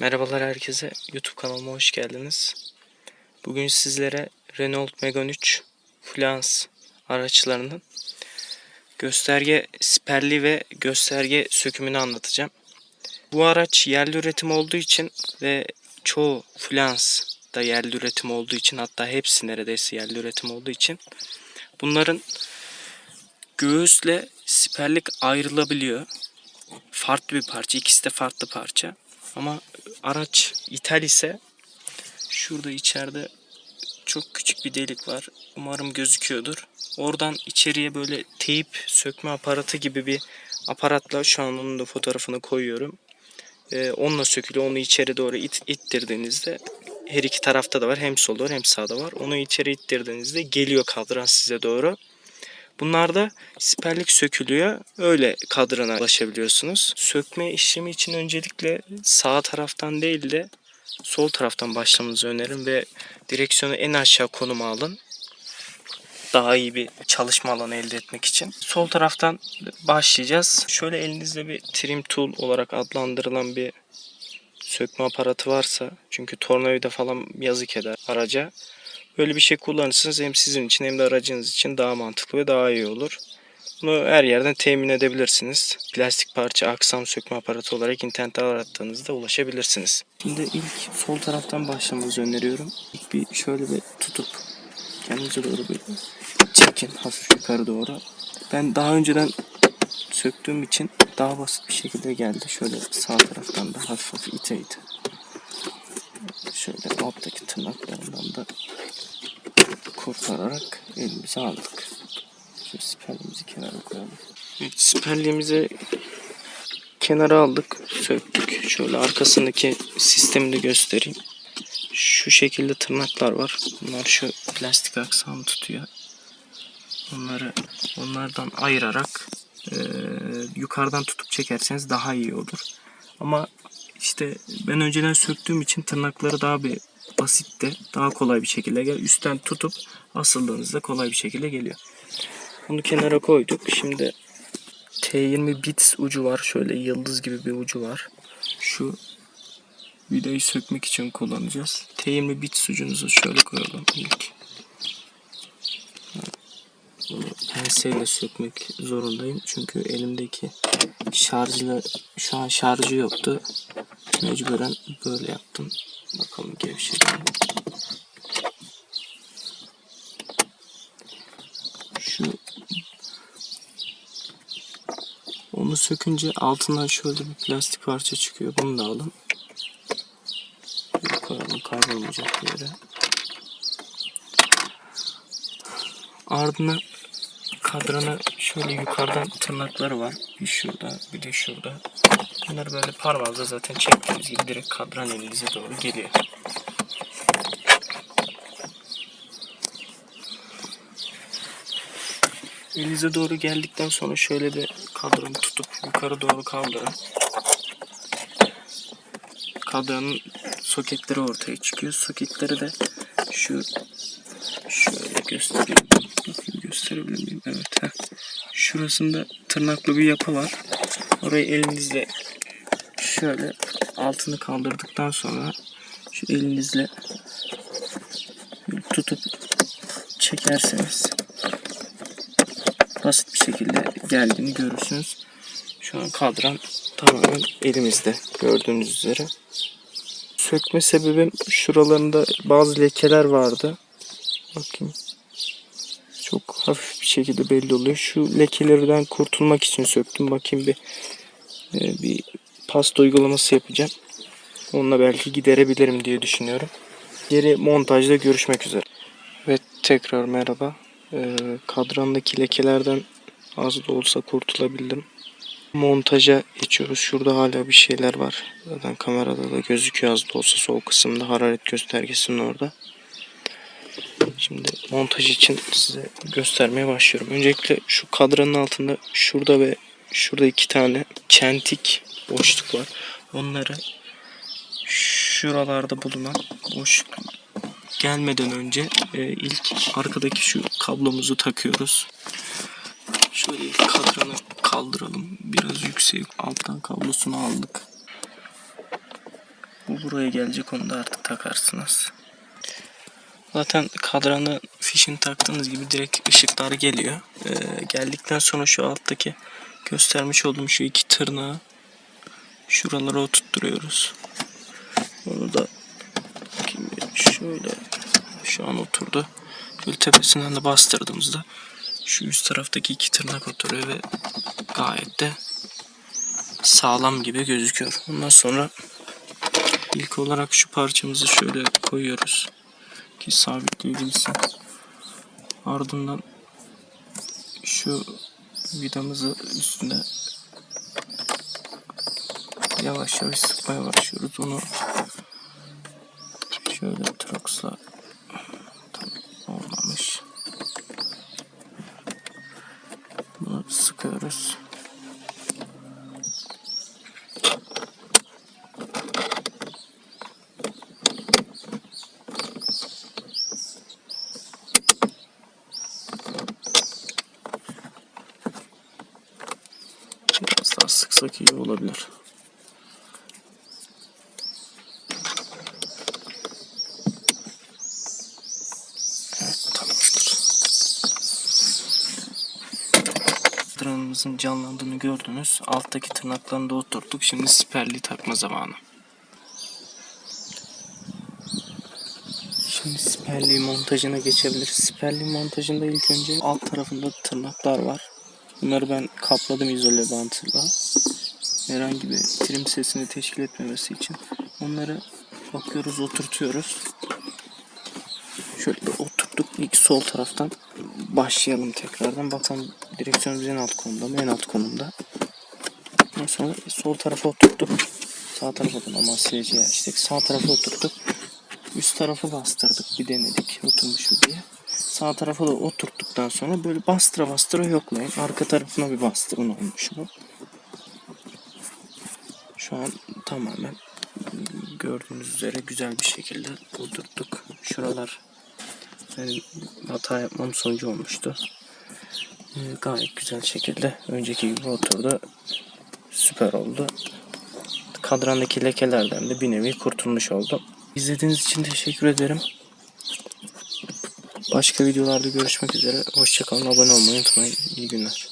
Merhabalar herkese. YouTube kanalıma hoş geldiniz. Bugün sizlere Renault Megane 3 Fluence araçlarının gösterge siperli ve gösterge sökümünü anlatacağım. Bu araç yerli üretim olduğu için ve çoğu Fluence da yerli üretim olduğu için hatta hepsi neredeyse yerli üretim olduğu için bunların göğüsle siperlik ayrılabiliyor. Farklı bir parça. ikisi de farklı parça. Ama araç ithal ise şurada içeride çok küçük bir delik var. Umarım gözüküyordur. Oradan içeriye böyle teyip sökme aparatı gibi bir aparatla şu an onun da fotoğrafını koyuyorum. Ee, onunla sökülüyor. Onu içeri doğru it, ittirdiğinizde her iki tarafta da var. Hem solda var hem sağda var. Onu içeri ittirdiğinizde geliyor kadran size doğru. Bunlar da siperlik sökülüyor. Öyle kadrana ulaşabiliyorsunuz. Sökme işlemi için öncelikle sağ taraftan değil de sol taraftan başlamanızı öneririm ve direksiyonu en aşağı konuma alın. Daha iyi bir çalışma alanı elde etmek için. Sol taraftan başlayacağız. Şöyle elinizde bir trim tool olarak adlandırılan bir sökme aparatı varsa çünkü tornavida falan yazık eder araca. Böyle bir şey kullanırsanız hem sizin için hem de aracınız için daha mantıklı ve daha iyi olur. Bunu her yerden temin edebilirsiniz. Plastik parça aksam sökme aparatı olarak internette arattığınızda ulaşabilirsiniz. Şimdi ilk sol taraftan başlamanızı öneriyorum. İlk bir şöyle bir tutup kendinize doğru bir çekin hafif yukarı doğru. Ben daha önceden söktüğüm için daha basit bir şekilde geldi. Şöyle sağ taraftan da hafif hafif ite ite. Şöyle alttaki tırnaklarından da kurtararak elimize aldık. Şimdi siperliğimizi kenara koyalım. Evet, siperliğimizi kenara aldık, söktük. Şöyle arkasındaki sistemi de göstereyim. Şu şekilde tırnaklar var. Bunlar şu plastik aksamı tutuyor. Onları onlardan ayırarak eee, yukarıdan tutup çekerseniz daha iyi olur. Ama işte ben önceden söktüğüm için tırnakları daha bir basitti. Daha kolay bir şekilde gel. Üstten tutup asıldığınızda kolay bir şekilde geliyor. Bunu kenara koyduk. Şimdi T20 bits ucu var. Şöyle yıldız gibi bir ucu var. Şu vidayı sökmek için kullanacağız. T20 bits ucunuzu şöyle koyalım ilk. Bunu penseyle sökmek zorundayım. Çünkü elimdeki şarjla şu an şarjı yoktu. Mecburen böyle yaptım. Bakalım gevşedi mi? Şu onu sökünce altından şöyle bir plastik parça çıkıyor. Bunu da alın. Şöyle koyalım kaybolmayacak bir yere. Ardına kadranı şöyle yukarıdan tırnakları var. Bir şurada bir de şurada. Bunları böyle parmağınızla zaten çektiğiniz gibi direkt kadran elinize doğru geliyor. Elinize doğru geldikten sonra şöyle bir kadranı tutup yukarı doğru kaldırın. Kadranın soketleri ortaya çıkıyor. Soketleri de şu şöyle göstereyim. Gösterebilir miyim? Evet. Heh. Şurasında tırnaklı bir yapı var. Orayı elinizle şöyle altını kaldırdıktan sonra şu elinizle tutup çekerseniz basit bir şekilde geldiğini görürsünüz. Şu an kadran tamamen elimizde gördüğünüz üzere. Sökme sebebim şuralarında bazı lekeler vardı. Bakayım. Çok hafif bir şekilde belli oluyor. Şu lekelerden kurtulmak için söktüm. Bakayım bir e, bir pasta uygulaması yapacağım. Onunla belki giderebilirim diye düşünüyorum. Geri montajda görüşmek üzere. Ve tekrar merhaba. Ee, kadrandaki lekelerden az da olsa kurtulabildim. Montaja geçiyoruz. Şurada hala bir şeyler var. Zaten kamerada da gözüküyor az da olsa sol kısımda hararet göstergesinin orada. Şimdi montaj için size göstermeye başlıyorum. Öncelikle şu kadranın altında şurada ve şurada iki tane çentik boşluk var. Onları şuralarda bulunan boşluk gelmeden önce e, ilk arkadaki şu kablomuzu takıyoruz. Şöyle kadranı kaldıralım. Biraz yüksek alttan kablosunu aldık. Bu buraya gelecek onu da artık takarsınız. Zaten kadranı fişini taktığınız gibi direkt ışıklar geliyor. Ee, geldikten sonra şu alttaki göstermiş olduğum şu iki tırnağı şuralara oturtturuyoruz. Onu da şöyle şu an oturdu. Şöyle tepesinden de bastırdığımızda şu üst taraftaki iki tırnak oturuyor ve gayet de sağlam gibi gözüküyor. Ondan sonra ilk olarak şu parçamızı şöyle koyuyoruz ki sabitleyebilsin. Ardından şu vidamızı üstüne yavaş yavaş sıkmaya başlıyoruz. Onu şöyle troksla Sıksak iyi olabilir. Tırnağımızın canlandığını gördünüz. Alttaki tırnaklarını da oturttuk. Şimdi siperli takma zamanı. Şimdi siperli montajına geçebiliriz. Siperli montajında ilk önce alt tarafında tırnaklar var. Bunları ben kapladım izole bantla. Herhangi bir trim sesini teşkil etmemesi için. Onları bakıyoruz, oturtuyoruz. Şöyle oturttuk. İlk sol taraftan başlayalım tekrardan. Bakalım direksiyonumuz en alt konumda mı? En alt konumda. Ondan sonra sol tarafa oturttuk. Sağ tarafa da normal sileceği açtık. Sağ tarafa oturttuk. Üst tarafı bastırdık. Bir denedik. Oturmuş mu diye. Sağ tarafa da oturttuktan sonra böyle bastıra bastıra yoklayın. Arka tarafına bir bastırın olmuş mu? Şu an tamamen gördüğünüz üzere güzel bir şekilde oturttuk. Şuralar benim hata yapmam sonucu olmuştu. Ee, gayet güzel şekilde önceki gibi oturdu. Süper oldu. Kadrandaki lekelerden de bir nevi kurtulmuş oldum. İzlediğiniz için teşekkür ederim. Başka videolarda görüşmek üzere. Hoşçakalın. Abone olmayı unutmayın. İyi günler.